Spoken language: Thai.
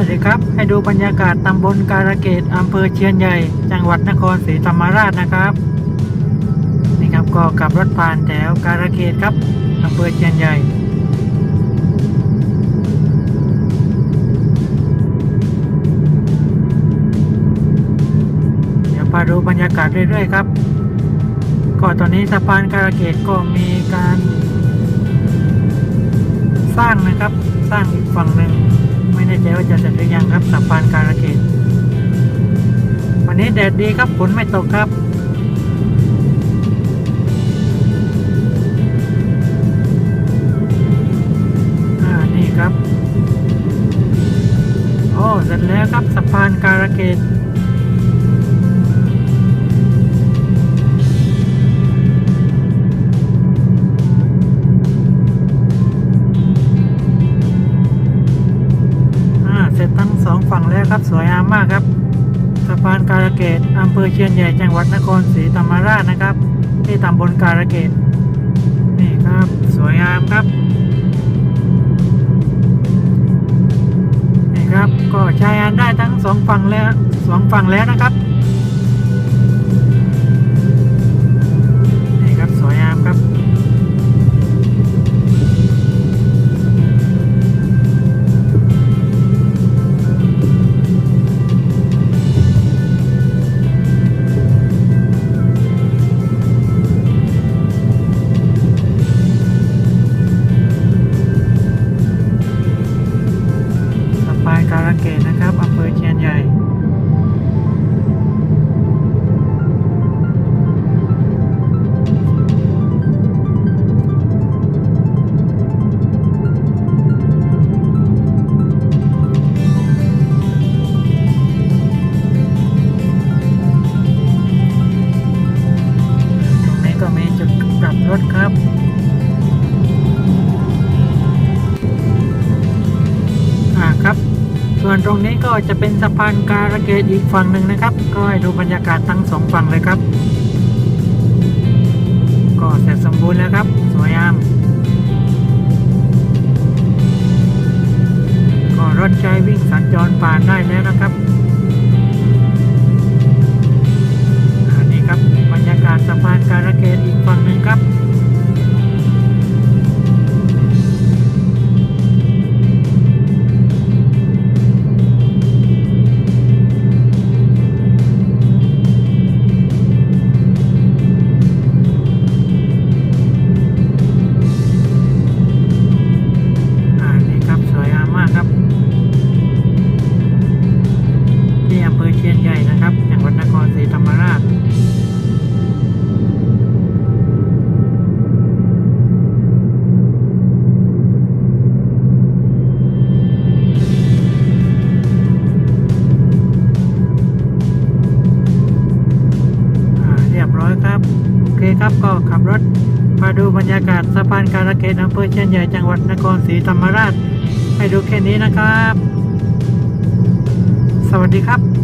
วัสดีครับ ให้ดูบรรยากาศตำบลการะเกดอำเภอเชียนใหญ่ จังหวัดนครศรีธรรมราชนะครับ นี่ครับก็ขับรถผ่านแถวการะเกดครับอำเภอเชียนใหญ่เดี๋ยวพาดูบรรยากาศเรื่อยๆครับก็ตอนนี้สะพานการะเกดก็มีการ สร้างนะครับ สร้างอีกฝั่งหนึ่ง หรือยังครับสะพานการะเกตวันนี้แดดดีครับฝนไม่ตกครับอ่านี่ครับ โอ้ เสร็จแล้วครับสะพานการะเกต สองฝั่งแล้วครับสวยงามมากครับสะพานการะเกดอำเภอเชียนใหญ่จังหวัดนครศรีธรรมราชนะครับ ที่ตำบลการะเกดนี่ครับสวยงามครับนี่ครับก็ใช้งานได้ทั้งสองฝั่งแล้วสองฝั่งแล้วนะครับ ส่วนตรงนี้ก็จะเป็นสะพานการะเกดอีกฝั่งหนึ่งนะครับ ก็ให้ดูบรรยากาศทั้งสองฝั่งเลยครับ ก็เสร็จสมบูรณ์แล้วครับ สวยงามก็รถใช้วิ่งสัญจรผ่านได้แล้วนะครับ เคครับก็ขับรถมาดูบรรยากาศสะพานการะเกดอำเภอเชียงใหญ่จังหวัดนครศรีธรรมราช ให้ดูแค่นี้นะครับ สวัสดีครับ